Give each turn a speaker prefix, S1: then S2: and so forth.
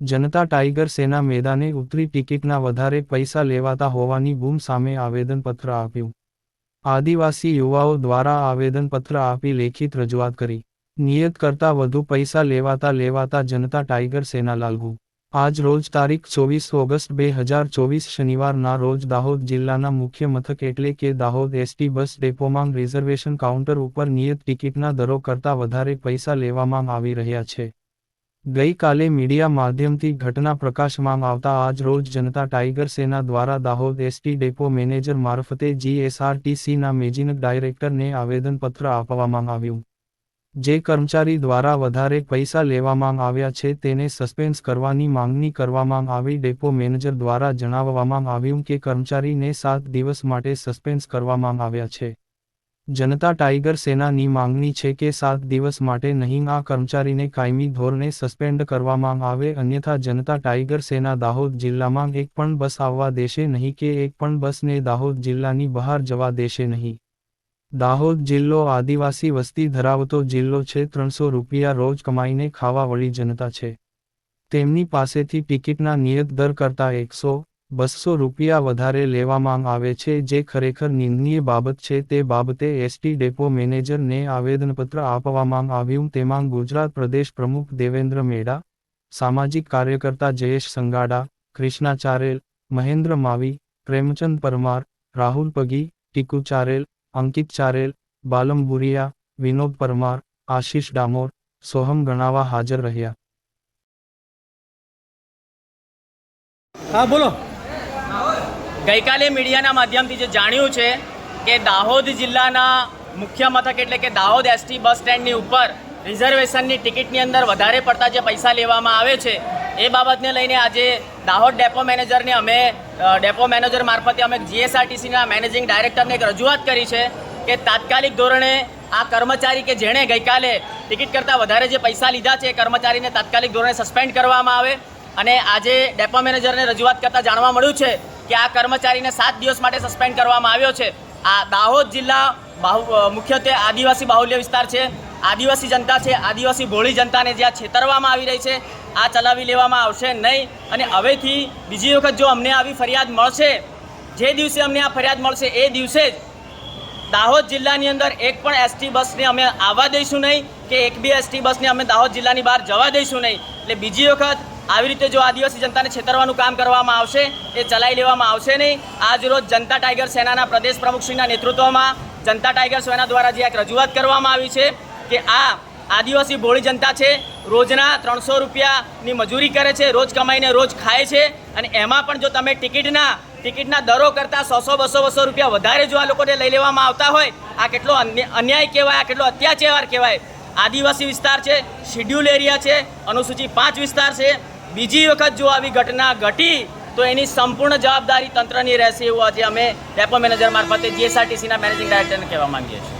S1: જનતા tiger સેના મેદાને ઉતરી ટિકિટના વધારે પૈસા લેવાતા હોવાની બૂમ સામે આવેદનપત્ર આપ્યું. આદિવાસી યુવાઓ દ્વારા આવેદનપત્ર આપી લેખિત રજૂઆત કરી. નિયત કરતા વધુ પૈસા લેવાતા લેવાતા જનતા ટાઈગર સેના લાલગુ આજ રોજ તારીખ ચોવીસ ઓગસ્ટ બે હજાર ચોવીસ શનિવારના રોજ દાહોદ જિલ્લાના મુખ્ય મથક એટલે કે દાહોદ એસટી બસ ડેપોમાં રિઝર્વેશન કાઉન્ટર ઉપર નિયત ટિકિટના દરો કરતાં વધારે પૈસા લેવામાં આવી રહ્યા છે. ગઈકાલે મીડિયા માધ્યમથી ઘટના પ્રકાશમાં આવતા આજ રોજ જનતા ટાઈગર સેના દ્વારા દાહોદ એસટી ડેપો મેનેજર મારફતે જીએસઆરટીસીના મેજિનક ડાયરેક્ટરને આવેદનપત્ર આપવામાં આવ્યું. જે કર્મચારી દ્વારા વધારે પૈસા લેવામાં આવ્યા છે તેને સસ્પેન્સ કરવાની માંગણી કરવામાં આવી ડેપો મેનેજર દ્વારા જણાવવામાં આવ્યું કે કર્મચારીને સાત દિવસ માટે સસ્પેન્સ કરવામાં આવ્યા છે. જનતા ટાઈગર સેનાની માંગણી છે કે સાત દિવસ માટે નહીં આ કર્મચારીને કાયમી ધોરણે સસ્પેન્ડ કરવામાં આવે, અન્યથા જનતા ટાઈગર સેના દાહોદ જિલ્લામાં એક પણ બસ આવવા દેશે નહીં કે એક પણ બસને દાહોદ જિલ્લાની બહાર જવા દેશે નહીં. દાહોદ જિલ્લો આદિવાસી વસ્તી ધરાવતો જિલ્લો છે, ત્રણસો રૂપિયા રોજ કમાઈને ખાવા વળી જનતા છે. તેમની પાસેથી ટિકિટના નિયત દર કરતાં એકસો બસો રૂપિયા વધારે લેવામાં આવે છે જે ખરેખર નિંદનીય બાબત છે. તે બાબતે એસટી ડેપો મેનેજરને આવેદનપત્ર આપવામાં આવ્યું તેમાં ગુજરાત પ્રદેશ પ્રમુખ દેવેન્દ્ર મેડા, સામાજિક કાર્યકર્તા જયેશ સંગાડા ક્રિષ્ના ચારેલ, મહેન્દ્ર માવી, પ્રેમચંદ પરમાર, રાહુલ પગી, ટીકુ ચારેલ, અંકિત ચારેલ, બાલમ બુરિયા વિનોદ પરમાર, આશીષ ડામોર, સોહમ ગણાવા હાજર રહ્યા.
S2: હા, બોલો.
S3: ગઈકાલે મીડિયાના માધ્યમથી જે જાણ્યું છે કે દાહોદ જિલ્લાના મુખ્ય મથક એટલે કે દાહોદ એસટી બસ સ્ટેન્ડની ઉપર રિઝર્વેશનની ટિકિટની અંદર વધારે પડતા જે પૈસા લેવામાં આવે છે, એ બાબતને લઈને આજે દાહોદ ડેપો મેનેજરને અમે ડેપો મેનેજર મારફતે અમે જીએસઆરટીસીના મેનેજિંગ ડાયરેક્ટરને એક રજૂઆત કરી છે કે તાત્કાલિક ધોરણે આ કર્મચારી કે જેણે ગઈકાલે ટિકિટ કરતાં વધારે જે પૈસા લીધા છે, એ કર્મચારીને તાત્કાલિક ધોરણે સસ્પેન્ડ કરવામાં આવે. અને આજે ડેપો મેનેજરને રજૂઆત કરતાં જાણવા મળ્યું છે કે આ કર્મચારીને સાત દિવસ માટે સસ્પેન્ડ કરવામાં આવ્યો છે. આ દાહોદ જિલ્લા બાહુ મુખ્યત્વે આદિવાસી બાહુલ્ય વિસ્તાર છે. આદિવાસી જનતા છે. આદિવાસી ભોળી જનતાને જ્યાં છેતરવામાં આવી રહી છે, આ ચલાવી લેવામાં આવશે નહીં. અને હવેથી બીજી વખત જો અમને આવી ફરિયાદ મળશે, જે દિવસે અમને આ ફરિયાદ મળશે એ દિવસે જ દાહોદ જિલ્લાની અંદર એક પણ એસટી બસને અમે આવવા દઈશું નહીં કે એક બી એસટી બસને અમે દાહોદ જિલ્લાની બહાર જવા દઈશું નહીં. એટલે બીજી વખત આવી રીતે જો આદિવાસી જનતાને છેતરવાનું કામ કરવામાં આવશે, એ ચલાવી લેવામાં આવશે નહીં. આજ રોજ જનતા ટાઈગર સેનાના પ્રદેશ પ્રમુખશ્રીના નેતૃત્વમાં જનતા ટાઈગર સેના દ્વારા જે એક રજૂઆત કરવામાં આવી છે કે આ આદિવાસી ભોળી જનતા છે, રોજના ત્રણસો રૂપિયાની મજૂરી કરે છે, રોજ કમાઈને રોજ ખાય છે અને એમાં પણ જો તમે ટિકિટના ટિકિટના દરો કરતાં સો સો બસો બસો રૂપિયા વધારે જો આ લોકોને લઈ લેવામાં આવતા હોય, આ કેટલો અન્ય- અન્યાય કહેવાય, આ કેટલો અત્યાચાર કહેવાય. આદિવાસી વિસ્તાર છે, શિડ્યુલ એરિયા છે, અનુસૂચિ પાંચ વિસ્તાર છે બીજી વખત જો આવી ઘટના ઘટી, તો એની સંપૂર્ણ જવાબદારી તંત્રની રહેશે એવું આજે અમે ડેપો મેનેજર મારફતે જીએસઆરટીસીના મેનેજિંગ ડાયરેક્ટરને કહેવા માંગીએ છીએ.